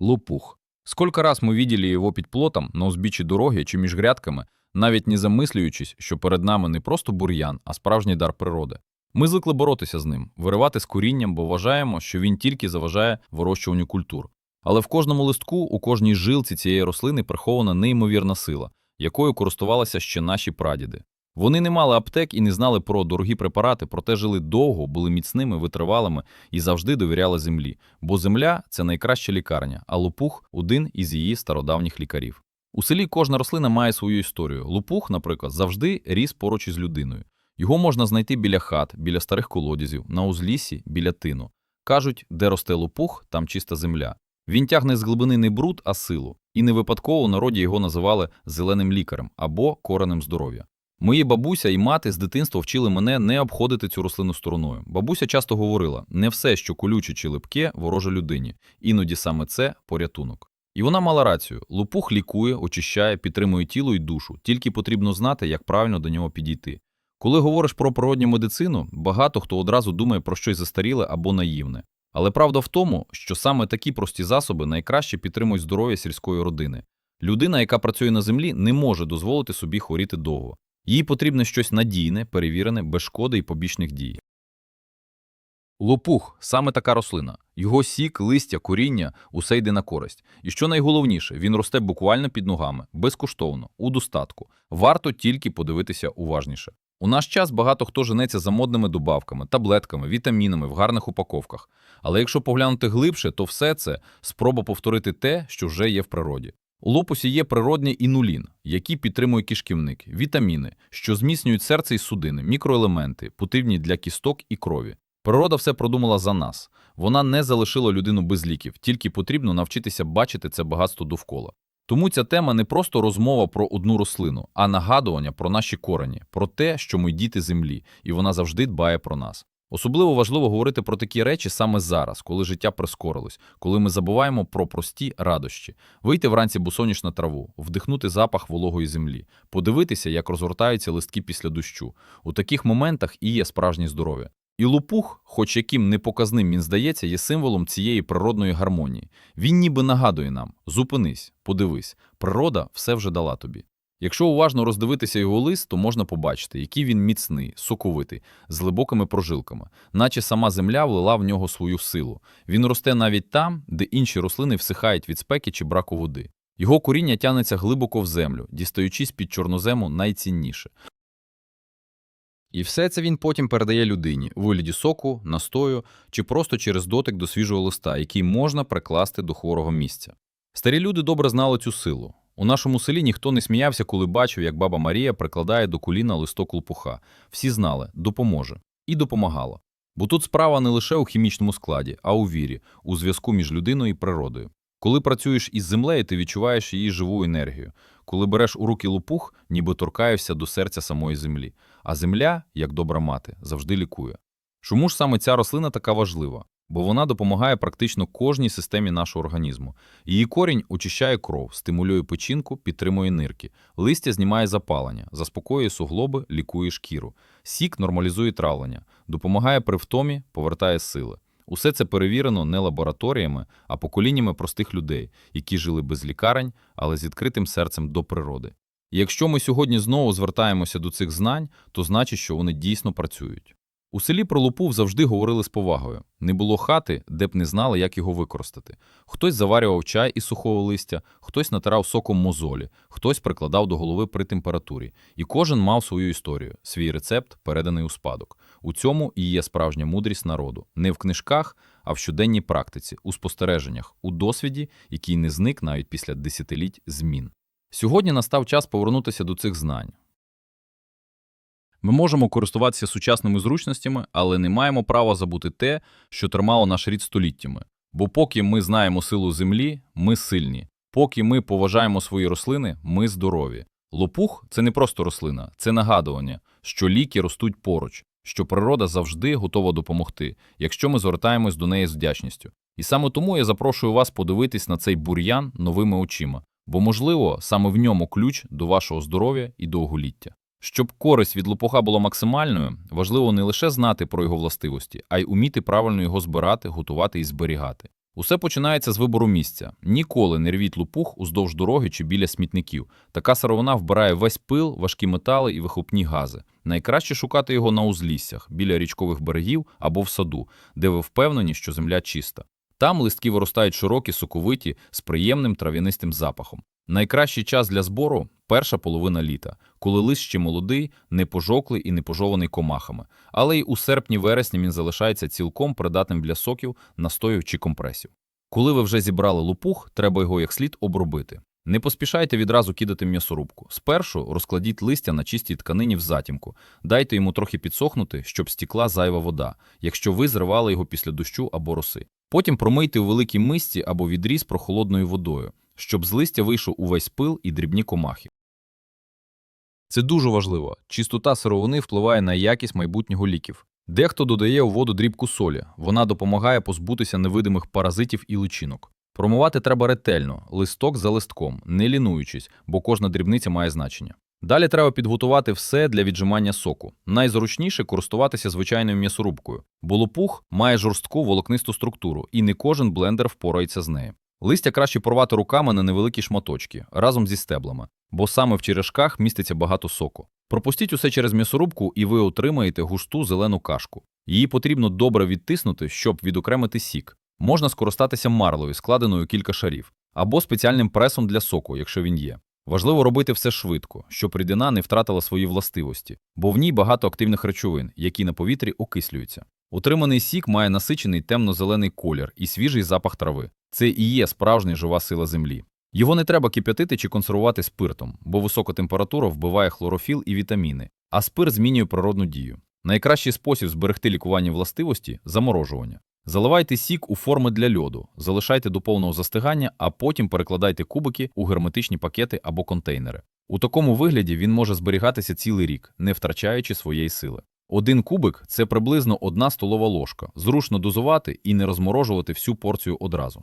Лопух. Сколько раз мы видели его під плотом на узбіччі дороги чи між грядками, навіть не замислюючись, що перед нами не просто бур'ян, а справжній дар природи. Ми звикли боротися з ним, виривати з корінням, бо вважаємо, що він тільки заважає вирощуванню культур. Але в кожному листку, у кожній жилці цієї рослини прихована неймовірна сила, якою користувалися ще наші прадіди. Вони не мали аптек і не знали про дорогі препарати, проте жили довго, були міцними, витривалими і завжди довіряли землі. Бо земля це найкраща лікарня, а лопух один із її стародавніх лікарів. У селі кожна рослина має свою історію. Лопух, наприклад, завжди ріс поруч із людиною. Його можна знайти біля хат, біля старих колодязів, на узліссі, біля тину. Кажуть, де росте лопух, там чиста земля. Він тягне з глибини не бруд, а силу. І не випадково народі його називали зеленим лікарем або коренем здоров'я. Мої бабуся і мати з дитинства вчили мене не обходити цю рослину стороною. Бабуся часто говорила: не все, що колюче чи липке, вороже людині, іноді саме це порятунок. І вона мала рацію: лопух лікує, очищає, підтримує тіло і душу, тільки потрібно знати, як правильно до нього підійти. Коли говориш про природню медицину, багато хто одразу думає про щось застаріле або наївне. Але правда в тому, що саме такі прості засоби найкраще підтримують здоров'я сільської родини. Людина, яка працює на землі, не може дозволити собі хворіти довго. Їй потрібне щось надійне, перевірене, без шкоди і побічних дій. Лопух саме така рослина. Його сік, листя, коріння усе йде на користь. І що найголовніше, він росте буквально під ногами, безкоштовно, у достатку. Варто тільки подивитися уважніше. У наш час багато хто женеться за модними добавками, таблетками, вітамінами в гарних упаковках. Але якщо поглянути глибше, то все це спроба повторити те, що вже є в природі. У лопусі є природний інулін, який підтримує кишківник, вітаміни, що зміцнюють серце і судини, мікроелементи, потрібні для кісток і крові. Природа все продумала за нас. Вона не залишила людину без ліків, тільки потрібно навчитися бачити це багатство довкола. Тому ця тема не просто розмова про одну рослину, а нагадування про наші корені, про те, що ми діти землі, і вона завжди дбає про нас. Особливо важливо говорити про такі речі саме зараз, коли життя прискорилось, коли ми забуваємо про прості радощі, вийти вранці босоніж на траву, вдихнути запах вологої землі, подивитися, як розгортаються листки після дощу. У таких моментах і є справжнє здоров'я. І лопух, хоч яким непоказним він здається, є символом цієї природної гармонії. Він ніби нагадує нам: зупинись, подивись, природа все вже дала тобі. Якщо уважно роздивитися його лист, то можна побачити, який він міцний, соковитий, з глибокими прожилками, наче сама земля влила в нього свою силу. Він росте навіть там, де інші рослини всихають від спеки чи браку води. Його коріння тягнеться глибоко в землю, дістаючись під чорнозему найцінніше. І все це він потім передає людині у вигляді соку, настою чи просто через дотик до свіжого листа, який можна прикласти до хворого місця. Старі люди добре знали цю силу. У нашому селі ніхто не сміявся, коли бачив, як баба Марія прикладає до коліна листок лопуха. Всі знали, допоможе. І допомагала. Бо тут справа не лише у хімічному складі, а у вірі, у зв'язку між людиною і природою. Коли працюєш із землею, ти відчуваєш її живу енергію. Коли береш у руки лопух, ніби торкаєшся до серця самої землі. А земля, як добра мати, завжди лікує. Чому ж саме ця рослина така важлива? Бо вона допомагає практично кожній системі нашого організму. Її корінь очищає кров, стимулює печінку, підтримує нирки, листя знімає запалення, заспокоює суглоби, лікує шкіру, сік нормалізує травлення, допомагає при втомі, повертає сили. Усе це перевірено не лабораторіями, а поколіннями простих людей, які жили без лікарень, але з відкритим серцем до природи. І якщо ми сьогодні знову звертаємося до цих знань, то значить, що вони дійсно працюють. У селі про лопув завжди говорили з повагою. Не було хати, де б не знали, як його використати. Хтось заварював чай із сухого листя, хтось натирав соком мозолі, хтось прикладав до голови при температурі. І кожен мав свою історію, свій рецепт, переданий у спадок. У цьому і є справжня мудрість народу. Не в книжках, а в щоденній практиці, у спостереженнях, у досвіді, який не зник навіть після десятиліть змін. Сьогодні настав час повернутися до цих знань. Ми можемо користуватися сучасними зручностями, але не маємо права забути те, що тримало наш рід століттями. Бо поки ми знаємо силу землі, ми сильні. Поки ми поважаємо свої рослини, ми здорові. Лопух це не просто рослина, це нагадування, що ліки ростуть поруч, що природа завжди готова допомогти, якщо ми звертаємось до неї з вдячністю. І саме тому я запрошую вас подивитись на цей бур'ян новими очима, бо, можливо, саме в ньому ключ до вашого здоров'я і довголіття. Щоб користь від лопуха була максимальною, важливо не лише знати про його властивості, а й уміти правильно його збирати, готувати і зберігати. Усе починається з вибору місця. Ніколи не рвіть лупух уздовж дороги чи біля смітників. Така сировина вбирає весь пил, важкі метали і вихлопні гази. Найкраще шукати його на узліссях, біля річкових берегів або в саду, де ви впевнені, що земля чиста. Там листки виростають широкі, соковиті, з приємним трав'янистим запахом. Найкращий час для збору перша половина літа, коли лист ще молодий, не пожоклий і не пожований комахами, але й у серпні-вересні він залишається цілком придатним для соків, настоїв чи компресів. Коли ви вже зібрали лопух, треба його як слід обробити. Не поспішайте відразу кидати м'ясорубку. Спершу розкладіть листя на чистій тканині в затімку, дайте йому трохи підсохнути, щоб стікла зайва вода, якщо ви зривали його після дощу або роси. Потім промийте у великій мисці або відріз прохолодною водою, щоб з листя вийшов увесь пил і дрібні комахи. Це дуже важливо. Чистота сировини впливає на якість майбутнього ліків. Дехто додає у воду дрібку солі. Вона допомагає позбутися невидимих паразитів і личинок. Промивати треба ретельно, листок за листком, не лінуючись, бо кожна дрібниця має значення. Далі треба підготувати все для віджимання соку. Найзручніше користуватися звичайною м'ясорубкою, бо лопух має жорстку волокнисту структуру, і не кожен блендер впорається з нею. Листя краще порвати руками на невеликі шматочки разом зі стеблами, бо саме в черешках міститься багато соку. Пропустіть усе через м'ясорубку, і ви отримаєте густу зелену кашку. Її потрібно добре відтиснути, щоб відокремити сік. Можна скористатися марлею, складеною кілька шарів, або спеціальним пресом для соку, якщо він є. Важливо робити все швидко, щоб рідина не втратила свої властивості, бо в ній багато активних речовин, які на повітрі окислюються. Утриманий сік має насичений темно-зелений колір і свіжий запах трави. Це і є справжня жива сила землі. Його не треба кип'ятити чи консервувати спиртом, бо висока температура вбиває хлорофіл і вітаміни, а спирт змінює природну дію. Найкращий спосіб зберегти лікувальні властивості заморожування. Заливайте сік у форми для льоду, залишайте до повного застигання, а потім перекладайте кубики у герметичні пакети або контейнери. У такому вигляді він може зберігатися цілий рік, не втрачаючи своєї сили. Один кубик це приблизно одна столова ложка, зручно дозувати і не розморожувати всю порцію одразу.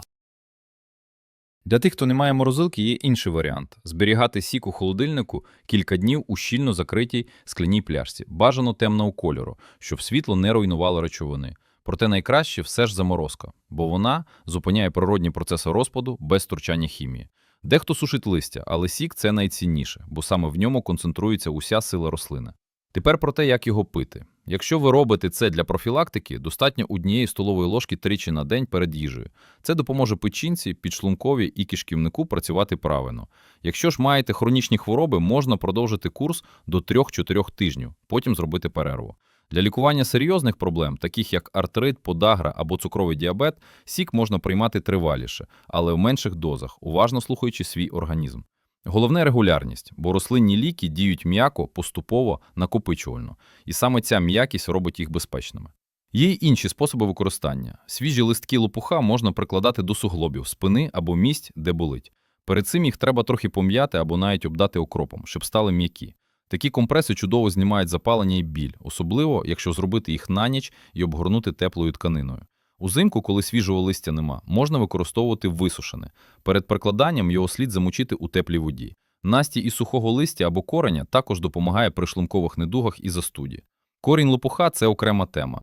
Для тих, хто не має морозилки, є інший варіант зберігати сік у холодильнику кілька днів у щільно закритій скляній пляшці, бажано темного кольору, щоб світло не руйнувало речовини. Проте найкраще все ж заморозка, бо вона зупиняє природні процеси розпаду без втручання хімії. Дехто сушить листя, але сік це найцінніше, бо саме в ньому концентрується уся сила рослини. Тепер про те, як його пити. Якщо ви робите це для профілактики, достатньо однієї столової ложки тричі на день перед їжею. Це допоможе печінці, підшлунковій і кишківнику працювати правильно. Якщо ж маєте хронічні хвороби, можна продовжити курс до 3-4 тижнів, потім зробити перерву. Для лікування серйозних проблем, таких як артрит, подагра або цукровий діабет, сік можна приймати триваліше, але в менших дозах, уважно слухаючи свій організм. Головне регулярність, бо рослинні ліки діють м'яко, поступово, накопичувально, і саме ця м'якість робить їх безпечними. Є й інші способи використання. Свіжі листки лопуха можна прикладати до суглобів, спини або місць, де болить. Перед цим їх треба трохи пом'яти або навіть обдати окропом, щоб стали м'які. Такі компреси чудово знімають запалення і біль, особливо, якщо зробити їх на ніч і обгорнути теплою тканиною. Узимку, коли свіжого листя нема, можна використовувати висушене. Перед прикладанням його слід замочити у теплій воді. Насті із сухого листя або кореня також допомагає при шлункових недугах і застуді. Корінь лопуха це окрема тема.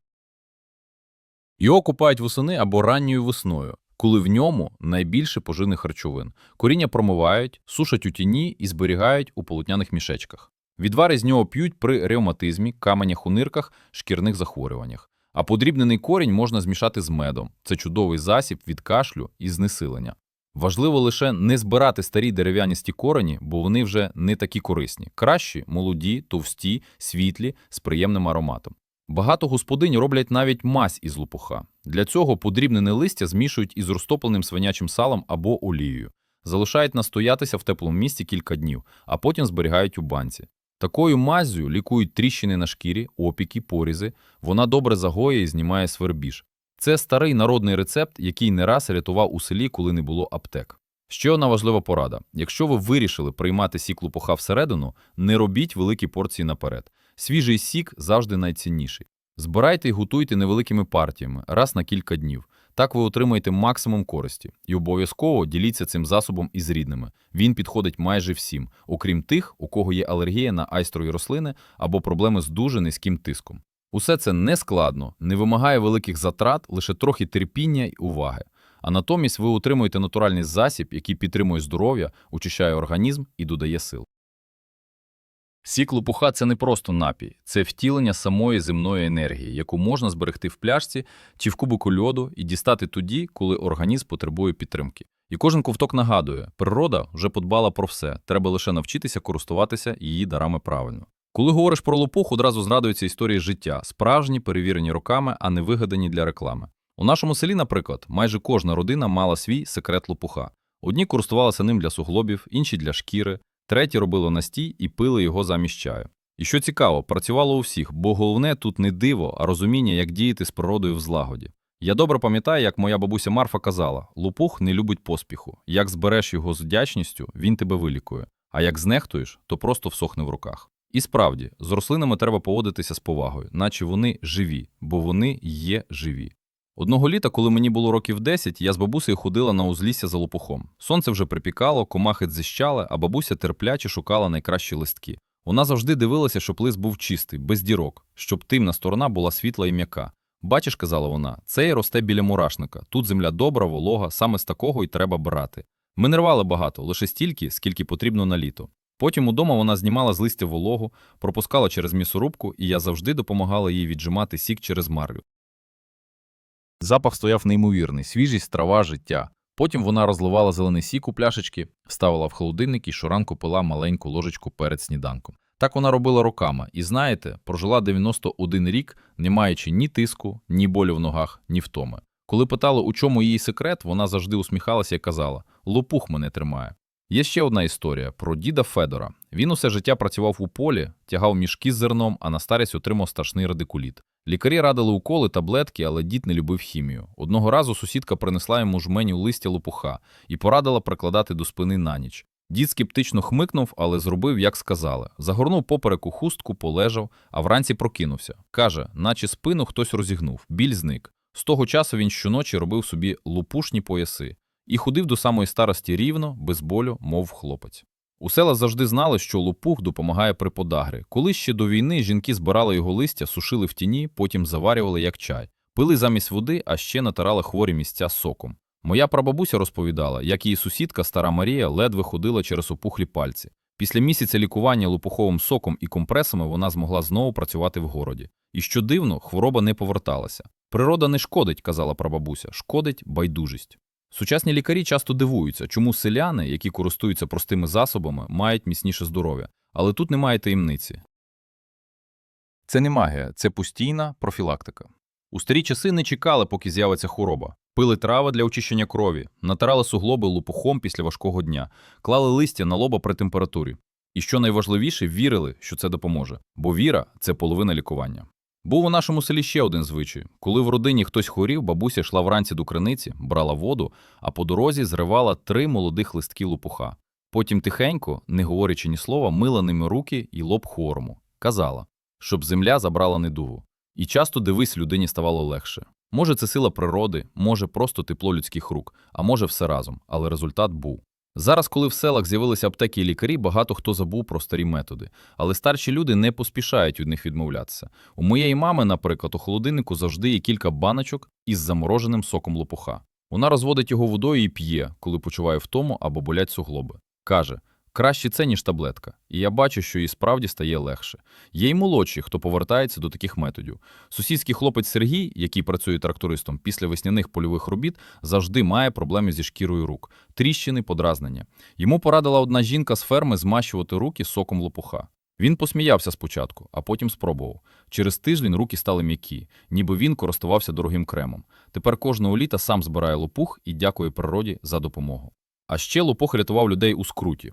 Його купають восени або ранньою весною, коли в ньому найбільше поживних харчовин. Коріння промивають, сушать у тіні і зберігають у полотняних мішечках. Відвари з нього п'ють при ревматизмі, каменях у нирках, шкірних захворюваннях. А подрібнений корінь можна змішати з медом. Це чудовий засіб від кашлю і знесилення. Важливо лише не збирати старі дерев'яністі корені, бо вони вже не такі корисні. Кращі, молоді, товсті, світлі, з приємним ароматом. Багато господинь роблять навіть мазь із лопуха. Для цього подрібнене листя змішують із розтопленим свинячим салом або олією. Залишають настоятися в теплому місці кілька днів, а потім зберігають у банці. Такою маззю лікують тріщини на шкірі, опіки, порізи. Вона добре загоює і знімає свербіж. Це старий народний рецепт, який не раз рятував у селі, коли не було аптек. Ще одна важлива порада: якщо ви вирішили приймати сік лопуха всередину, не робіть великі порції наперед. Свіжий сік завжди найцінніший. Збирайте і готуйте невеликими партіями раз на кілька днів. Так ви отримаєте максимум користі. І обов'язково діліться цим засобом із рідними. Він підходить майже всім, окрім тих, у кого є алергія на айстрові рослини або проблеми з дуже низьким тиском. Усе це не складно, не вимагає великих затрат, лише трохи терпіння й уваги. А натомість ви отримуєте натуральний засіб, який підтримує здоров'я, очищає організм і додає сил. Сік лопуха – це не просто напій, це втілення самої земної енергії, яку можна зберегти в пляшці чи в кубику льоду і дістати тоді, коли організм потребує підтримки. І кожен ковток нагадує, природа вже подбала про все, треба лише навчитися користуватися її дарами правильно. Коли говориш про лопух, одразу згадуються історії життя, справжні, перевірені роками, а не вигадані для реклами. У нашому селі, наприклад, майже кожна родина мала свій секрет лопуха. Одні користувалися ним для суглобів, інші для шкіри, треті робили настій і пили його замість чаю. І що цікаво, працювало у всіх, бо головне тут не диво, а розуміння, як діяти з природою в злагоді. Я добре пам'ятаю, як моя бабуся Марфа казала: лопух не любить поспіху. Як збереш його з вдячністю, він тебе вилікує, а як знехтуєш, то просто всохне в руках. І справді, з рослинами треба поводитися з повагою, наче вони живі, бо вони є живі. Одного літа, коли мені було років 10, я з бабусею ходила на узлісся за лопухом. Сонце вже припікало, комахи дзищали, а бабуся терпляче шукала найкращі листки. Вона завжди дивилася, щоб лист був чистий, без дірок, щоб тимна сторона була світла і м'яка. Бачиш, казала вона, цей росте біля мурашника. Тут земля добра, волога, саме з такого й треба брати. Ми не рвали багато, лише стільки, скільки потрібно на літо. Потім удома вона знімала з листя вологу, пропускала через місорубку, і я завжди допомагала їй віджимати сік через марлю. Запах стояв неймовірний, свіжість, трава, життя. Потім вона розливала зелений сік у пляшечки, ставила в холодильник і щоранку пила маленьку ложечку перед сніданком. Так вона робила роками, і знаєте, прожила 91 рік, не маючи ні тиску, ні болю в ногах, ні втоми. Коли питали, у чому її секрет, вона завжди усміхалася і казала: лопух мене тримає. Є ще одна історія про діда Федора. Він усе життя працював у полі, тягав мішки з зерном, а на старість отримав страшний радикуліт. Лікарі радили уколи, таблетки, але дід не любив хімію. Одного разу сусідка принесла йому жменю листя лопуха і порадила прикладати до спини на ніч. Дід скептично хмикнув, але зробив, як сказали. Загорнув поперек у хустку, полежав, а вранці прокинувся. Каже, наче спину хтось розігнув, біль зник. З того часу він щоночі робив собі лупушні пояси і ходив до самої старості рівно, без болю, мов хлопець. У села завжди знали, що лопух допомагає при подагрі. Коли ще до війни жінки збирали його листя, сушили в тіні, потім заварювали як чай, пили замість води, а ще натирали хворі місця соком. Моя прабабуся розповідала, як її сусідка, стара Марія, ледве ходила через опухлі пальці. Після місяця лікування лопуховим соком і компресами вона змогла знову працювати в городі. І що дивно, хвороба не поверталася. Природа не шкодить, казала прабабуся, шкодить байдужість. Сучасні лікарі часто дивуються, чому селяни, які користуються простими засобами, мають міцніше здоров'я. Але тут немає таємниці. Це не магія, це постійна профілактика. У старі часи не чекали, поки з'явиться хвороба. Пили трави для очищення крові, натирали суглоби лопухом після важкого дня, клали листя на лоба при температурі. І що найважливіше, вірили, що це допоможе, бо віра це половина лікування. Був у нашому селі ще один звичай. Коли в родині хтось хворів, бабуся йшла вранці до криниці, брала воду, а по дорозі зривала три молодих листки лопуха. Потім тихенько, не говорячи ні слова, мила ними руки і лоб хворому. Казала, щоб земля забрала недугу. І часто дивись, людині ставало легше. Може, це сила природи, може просто тепло людських рук, а може все разом, але результат був. Зараз, коли в селах з'явилися аптеки і лікарі, багато хто забув про старі методи, але старші люди не поспішають від них відмовлятися. У моєї мами, наприклад, у холодильнику завжди є кілька баночок із замороженим соком лопуха. Вона розводить його водою і п'є, коли почуває втому або болять суглоби. Каже, краще це, ніж таблетка, і я бачу, що їй справді стає легше. Є й молодші, хто повертається до таких методів. Сусідський хлопець Сергій, який працює трактористом після весняних польових робіт, завжди має проблеми зі шкірою рук, тріщини, подразнення. Йому порадила одна жінка з ферми змащувати руки соком лопуха. Він посміявся спочатку, а потім спробував. Через тиждень руки стали м'які, ніби він користувався дорогим кремом. Тепер кожного літа сам збирає лопух і дякує природі за допомогу. А ще лопух рятував людей у скруті.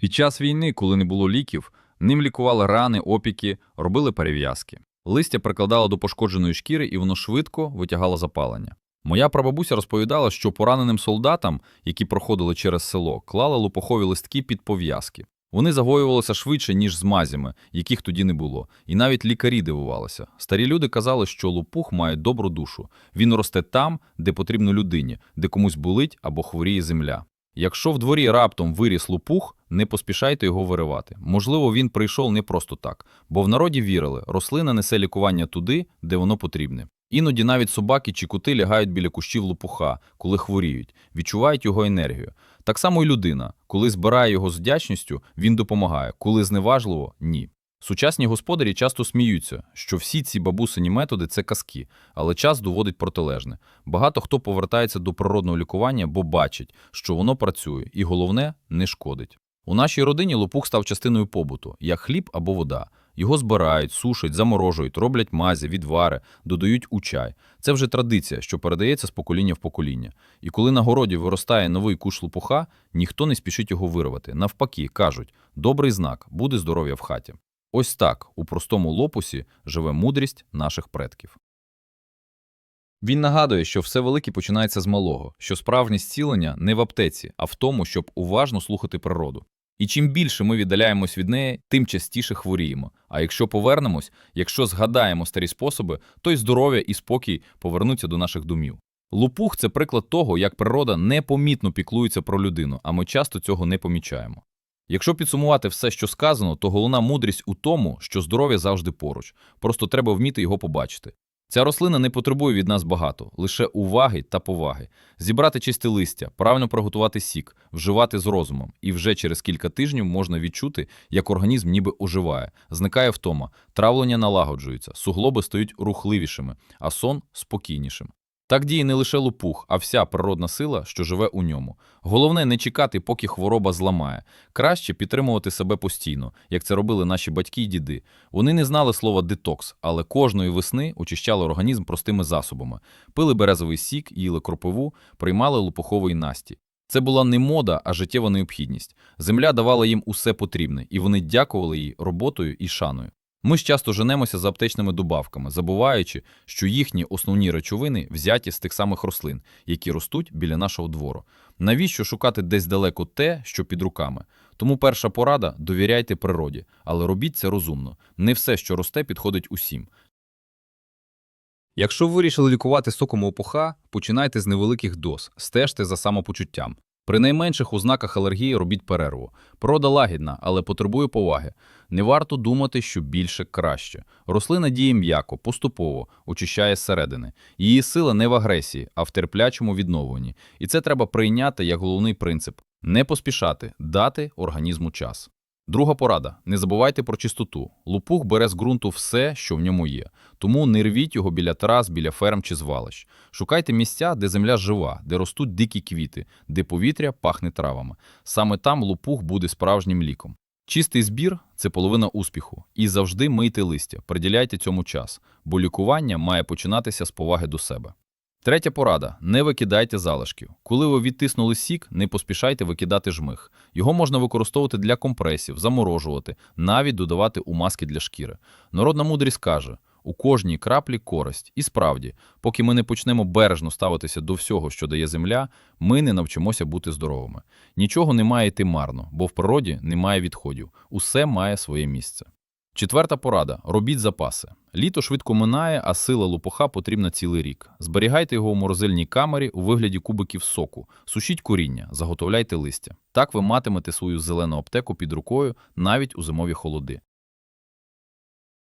Під час війни, коли не було ліків, ним лікували рани, опіки, робили перев'язки. Листя прикладало до пошкодженої шкіри, і воно швидко витягало запалення. Моя прабабуся розповідала, що пораненим солдатам, які проходили через село, клали лопухові листки під пов'язки. Вони загоювалися швидше, ніж з мазями, яких тоді не було. І навіть лікарі дивувалися. Старі люди казали, що лопух має добру душу. Він росте там, де потрібно людині, де комусь болить або хворіє земля. Якщо в дворі раптом виріс лопух, не поспішайте його виривати. Можливо, він прийшов не просто так, бо в народі вірили, рослина несе лікування туди, де воно потрібне. Іноді навіть собаки чи коти лягають біля кущів лопуха, коли хворіють, відчувають його енергію. Так само й людина. Коли збирає його з вдячністю, він допомагає, коли зневажливо – ні. Сучасні господарі часто сміються, що всі ці бабусині методи це казки, але час доводить протилежне. Багато хто повертається до природного лікування, бо бачить, що воно працює, і головне не шкодить. У нашій родині лопух став частиною побуту, як хліб або вода. Його збирають, сушать, заморожують, роблять мазі, відвари, додають у чай. Це вже традиція, що передається з покоління в покоління. І коли на городі виростає новий куш лопуха, ніхто не спішить його вирвати. Навпаки, кажуть, добрий знак, буде здоров'я в хаті. Ось так у простому лопусі живе мудрість наших предків. Він нагадує, що все велике починається з малого, що справжнє зцілення не в аптеці, а в тому, щоб уважно слухати природу. І чим більше ми віддаляємось від неї, тим частіше хворіємо. А якщо повернемось, якщо згадаємо старі способи, то й здоров'я і спокій повернуться до наших домів. Лупух це приклад того, як природа непомітно піклується про людину, а ми часто цього не помічаємо. Якщо підсумувати все, що сказано, то головна мудрість у тому, що здоров'я завжди поруч, просто треба вміти його побачити. Ця рослина не потребує від нас багато, лише уваги та поваги. Зібрати чисте листя, правильно приготувати сік, вживати з розумом, і вже через кілька тижнів можна відчути, як організм ніби оживає, зникає втома, травлення налагоджується, суглоби стають рухливішими, а сон спокійнішим. Так діє не лише лопух, а вся природна сила, що живе у ньому. Головне не чекати, поки хвороба зламає. Краще підтримувати себе постійно, як це робили наші батьки й діди. Вони не знали слова детокс, але кожної весни очищали організм простими засобами. Пили березовий сік, їли кропиву, приймали лопуховий насті. Це була не мода, а життєва необхідність. Земля давала їм усе потрібне, і вони дякували їй роботою і шаною. Ми ж часто женемося за аптечними добавками, забуваючи, що їхні основні речовини взяті з тих самих рослин, які ростуть біля нашого двору. Навіщо шукати десь далеко те, що під руками? Тому перша порада довіряйте природі, але робіть це розумно. Не все, що росте, підходить усім. Якщо ви вирішили лікувати соком опуха, починайте з невеликих доз, стежте за самопочуттям. При найменших ознаках алергії робіть перерву. Прода лагідна, але потребує поваги. Не варто думати, що більше краще. Рослина діє м'яко, поступово, очищає зсередини. Її сила не в агресії, а в терплячому відновленні. І це треба прийняти як головний принцип не поспішати, дати організму час. Друга порада: не забувайте про чистоту. Лупух бере з ґрунту все, що в ньому є. Тому не рвіть його біля трас, біля ферм чи звалищ. Шукайте місця, де земля жива, де ростуть дикі квіти, де повітря пахне травами. Саме там лупух буде справжнім ліком. Чистий збір це половина успіху. І завжди мийте листя, приділяйте цьому час, бо лікування має починатися з поваги до себе. Третя порада: не викидайте залишків. Коли ви відтиснули сік, не поспішайте викидати жмих. Його можна використовувати для компресів, заморожувати, навіть додавати у маски для шкіри. Народна мудрість каже: у кожній краплі користь. І справді, поки ми не почнемо бережно ставитися до всього, що дає земля, ми не навчимося бути здоровими. Нічого не має йти марно, бо в природі немає відходів. Усе має своє місце. Четверта порада: робіть запаси. Літо швидко минає, а сила лопуха потрібна цілий рік. Зберігайте його у морозильній камері у вигляді кубиків соку, сушіть коріння, заготовляйте листя. Так ви матимете свою зелену аптеку під рукою навіть у зимові холоди.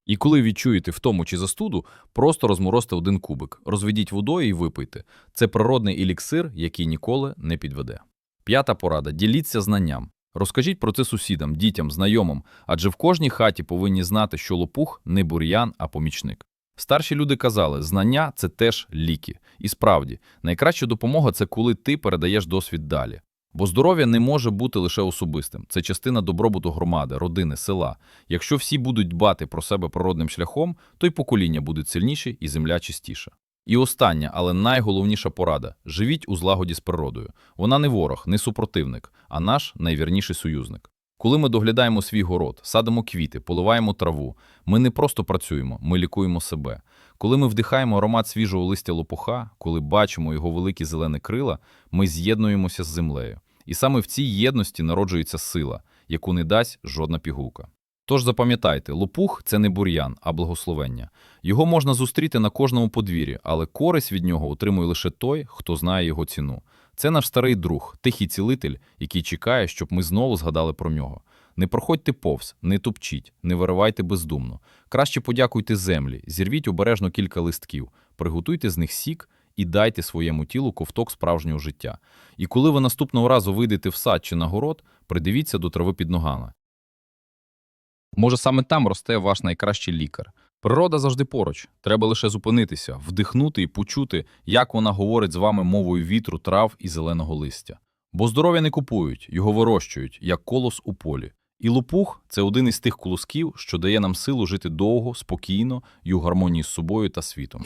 І коли відчуєте втому чи застуду, просто розморозьте один кубик, розведіть водою і випийте. Це природний еліксир, який ніколи не підведе. П'ята порада: діліться знанням. Розкажіть про це сусідам, дітям, знайомим, адже в кожній хаті повинні знати, що лопух не бур'ян, а помічник. Старші люди казали, знання це теж ліки. І справді, найкраща допомога це коли ти передаєш досвід далі. Бо здоров'я не може бути лише особистим, це частина добробуту громади, родини, села. Якщо всі будуть дбати про себе природним шляхом, то й покоління будуть сильніші і земля чистіша. І остання, але найголовніша порада живіть у злагоді з природою. Вона не ворог, не супротивник, а наш найвірніший союзник. Коли ми доглядаємо свій город, садимо квіти, поливаємо траву, ми не просто працюємо, ми лікуємо себе. Коли ми вдихаємо аромат свіжого листя лопуха, коли бачимо його великі зелені крила, ми з'єднуємося з землею. І саме в цій єдності народжується сила, яку не дасть жодна пігулка. Тож запам'ятайте, лопух це не бур'ян, а благословення. Його можна зустріти на кожному подвір'ї, але користь від нього отримує лише той, хто знає його ціну. Це наш старий друг, тихий цілитель, який чекає, щоб ми знову згадали про нього. Не проходьте повз, не тупчіть, не виривайте бездумно. Краще подякуйте землі, зірвіть обережно кілька листків, приготуйте з них сік і дайте своєму тілу ковток справжнього життя. І коли ви наступного разу вийдете в сад чи на город, придивіться до трави під ногами. Може, саме там росте ваш найкращий лікар. Природа завжди поруч. Треба лише зупинитися, вдихнути і почути, як вона говорить з вами мовою вітру, трав і зеленого листя. Бо здоров'я не купують, його вирощують, як колос у полі. І лопух це один із тих колосків, що дає нам силу жити довго, спокійно і у гармонії з собою та світом.